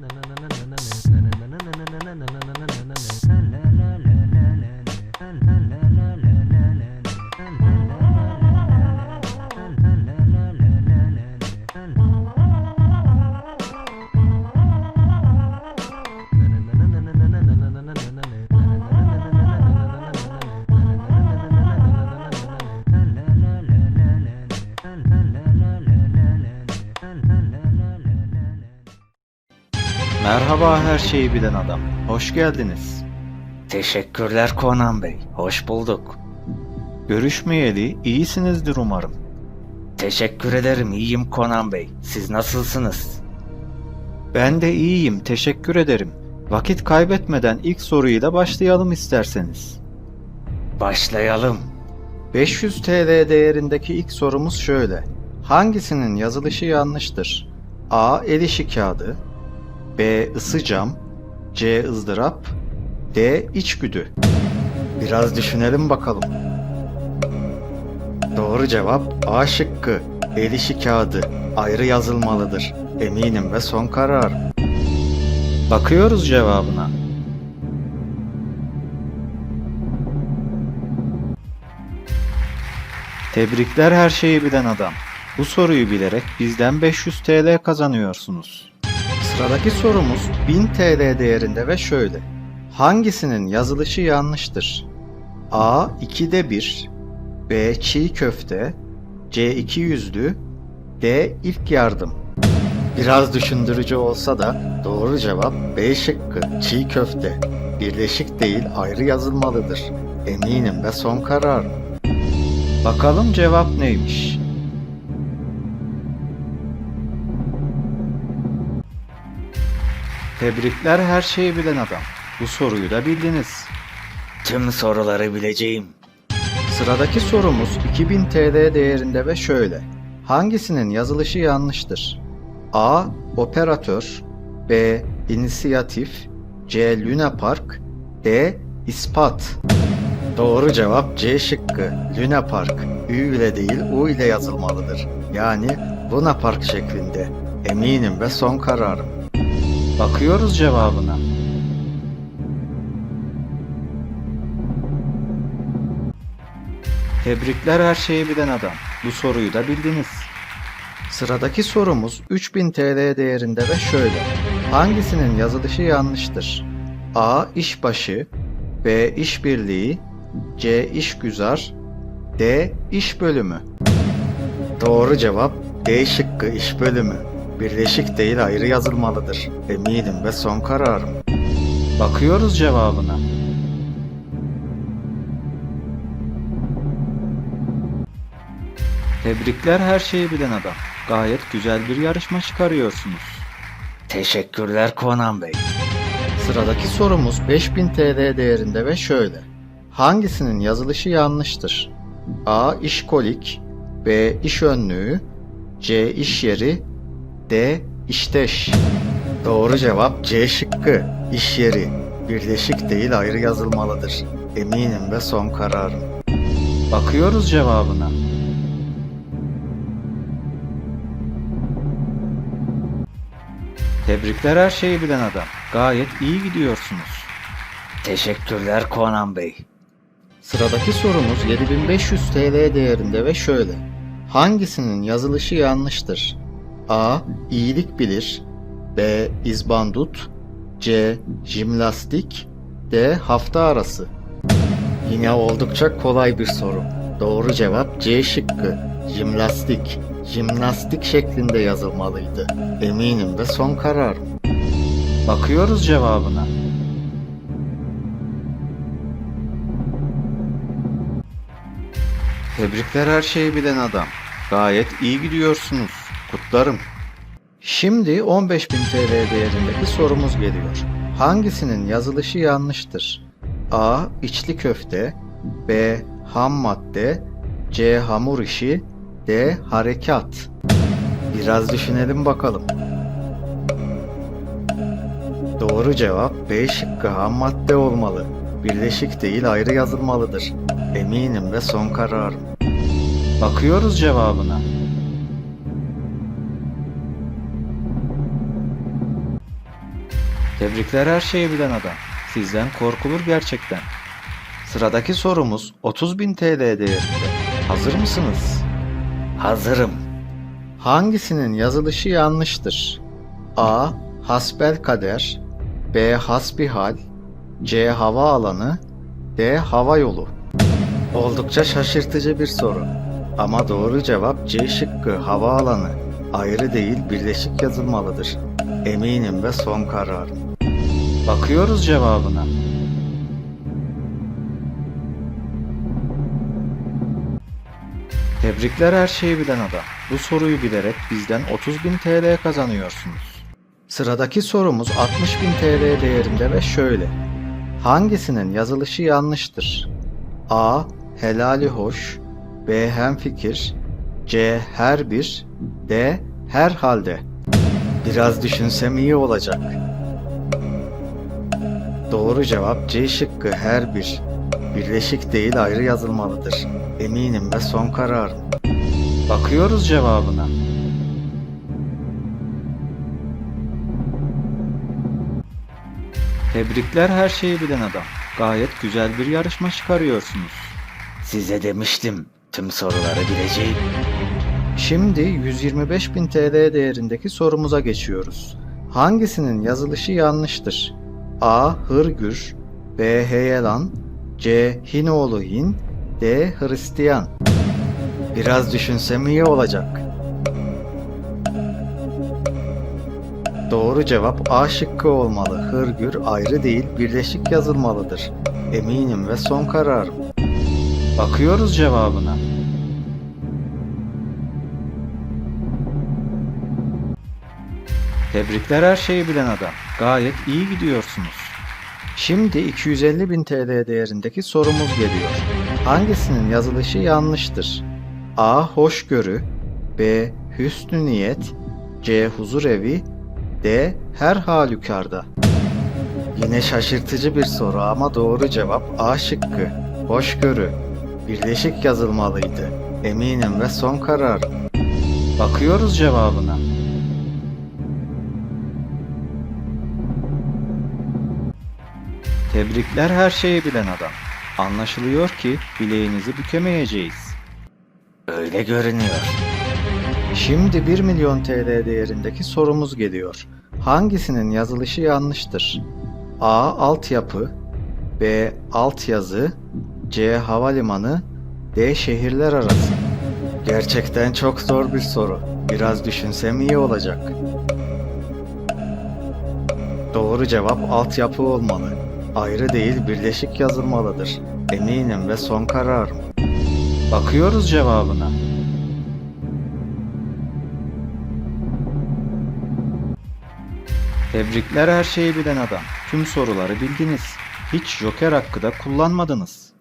na na na Merhaba her şeyi bilen adam. Hoş geldiniz. Teşekkürler Conan Bey. Hoş bulduk. Görüşmeyeli iyisinizdir umarım. Teşekkür ederim. İyiyim Conan Bey. Siz nasılsınız? Ben de iyiyim, teşekkür ederim. Vakit kaybetmeden ilk soruyla başlayalım isterseniz. Başlayalım. 500 TL değerindeki ilk sorumuz şöyle. Hangisinin yazılışı yanlıştır? A. El işi kağıdı B. ısı cam C. ızdırap D. içgüdü Biraz düşünelim bakalım. Doğru cevap A şıkkı. El işi kağıdı ayrı yazılmalıdır. Eminim ve son karar. Bakıyoruz cevabına. Tebrikler her şeyi bilen adam. Bu soruyu bilerek bizden 500 TL kazanıyorsunuz. Sıradaki sorumuz 1000 TL değerinde ve şöyle. Hangisinin yazılışı yanlıştır? A. 2'de 1 B. Çiğ köfte C. 2 yüzlü D. İlk yardım Biraz düşündürücü olsa da doğru cevap B şıkkı çiğ köfte. Birleşik değil ayrı yazılmalıdır. Eminim ve son karar. Bakalım cevap neymiş? Tebrikler her şeyi bilen adam. Bu soruyu da bildiniz. Tüm soruları bileceğim. Sıradaki sorumuz 2000 TL değerinde ve şöyle. Hangisinin yazılışı yanlıştır? A. Operatör B. İnisiyatif C. Luna Park D. İspat Doğru cevap C şıkkı. Luna Park. Ü ile değil U ile yazılmalıdır. Yani Luna Park şeklinde. Eminim ve son kararım. Bakıyoruz cevabına. Tebrikler her şeyi bilen adam. Bu soruyu da bildiniz. Sıradaki sorumuz 3000 TL değerinde ve şöyle. Hangisinin yazılışı yanlıştır? A. İşbaşı B. İşbirliği C. İşgüzar D. İş bölümü Doğru cevap D şıkkı iş bölümü. Birleşik değil ayrı yazılmalıdır. Eminim ve son kararım. Bakıyoruz cevabına. Tebrikler her şeyi bilen adam. Gayet güzel bir yarışma çıkarıyorsunuz. Teşekkürler Conan Bey. Sıradaki sorumuz 5000 TL değerinde ve şöyle. Hangisinin yazılışı yanlıştır? A. İşkolik B. İş önlüğü C. İş yeri D. İşteş Doğru cevap C şıkkı. İş yeri. Birleşik değil ayrı yazılmalıdır. Eminim ve son kararım. Bakıyoruz cevabına. Tebrikler her şeyi bilen adam. Gayet iyi gidiyorsunuz. Teşekkürler Conan Bey. Sıradaki sorumuz 7500 TL değerinde ve şöyle. Hangisinin yazılışı yanlıştır? A. İyilik bilir B. İzbandut C. Jimnastik D. Hafta arası Yine oldukça kolay bir soru. Doğru cevap C şıkkı. Jimnastik. Jimnastik şeklinde yazılmalıydı. Eminim ve son kararım. Bakıyoruz cevabına. Tebrikler her şeyi bilen adam. Gayet iyi gidiyorsunuz. Kutlarım. Şimdi 15.000 TL değerindeki sorumuz geliyor. Hangisinin yazılışı yanlıştır? A. İçli köfte B. Ham madde C. Hamur işi D. Harekat Biraz düşünelim bakalım. Doğru cevap B şıkkı ham madde olmalı. Birleşik değil ayrı yazılmalıdır. Eminim ve son kararım. Bakıyoruz cevabına. Tebrikler her şeyi bilen adam. Sizden korkulur gerçekten. Sıradaki sorumuz 30.000 TL değerinde. Hazır mısınız? Hazırım. Hangisinin yazılışı yanlıştır? A. Hasbel kader B. Hasbihal C. Hava alanı D. Hava yolu Oldukça şaşırtıcı bir soru. Ama doğru cevap C şıkkı hava alanı. Ayrı değil birleşik yazılmalıdır. Eminim ve son kararım. Bakıyoruz cevabına. Tebrikler her şeyi bilen adam. Bu soruyu bilerek bizden 30.000 TL kazanıyorsunuz. Sıradaki sorumuz 60.000 TL değerinde ve şöyle. Hangisinin yazılışı yanlıştır? A. Helali hoş B. Hemfikir C. Her bir D. Herhalde Biraz düşünsem iyi olacak. Doğru cevap C şıkkı her bir. Birleşik değil ayrı yazılmalıdır. Eminim ve son kararım. Bakıyoruz cevabına. Tebrikler her şeyi bilen adam. Gayet güzel bir yarışma çıkarıyorsunuz. Size demiştim tüm soruları bileceğim. Şimdi 125.000 TL değerindeki sorumuza geçiyoruz. Hangisinin yazılışı yanlıştır? A. Hırgür B. Heyelan C. Hinoğlu Hin D. Hristiyan Biraz düşünsem iyi olacak. Doğru cevap A şıkkı olmalı. Hırgür ayrı değil birleşik yazılmalıdır. Eminim ve son kararım. Bakıyoruz cevabına. Tebrikler her şeyi bilen adam. Gayet iyi gidiyorsunuz. Şimdi 250 bin TL değerindeki sorumuz geliyor. Hangisinin yazılışı yanlıştır? A. Hoşgörü B. Hüsnü niyet C. Huzurevi D. Her halükarda Yine şaşırtıcı bir soru ama doğru cevap A şıkkı. Hoşgörü. Birleşik yazılmalıydı. Eminim ve son kararım. Bakıyoruz cevabına. Tebrikler her şeyi bilen adam. Anlaşılıyor ki bileğinizi bükemeyeceğiz. Öyle görünüyor. Şimdi 1 milyon TL değerindeki sorumuz geliyor. Hangisinin yazılışı yanlıştır? A. Altyapı B. Altyazı C. Havalimanı D. Şehirler arası Gerçekten çok zor bir soru. Biraz düşünsem iyi olacak. Doğru cevap altyapı olmalı. Ayrı değil birleşik yazılmalıdır. Eminim ve son kararım. Bakıyoruz cevabına. Tebrikler her şeyi bilen adam. Tüm soruları bildiniz. Hiç joker hakkı da kullanmadınız.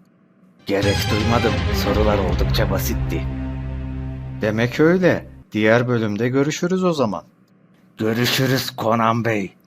Gerek duymadım. Sorular oldukça basitti. Demek öyle. Diğer bölümde görüşürüz o zaman. Görüşürüz Conan Bey.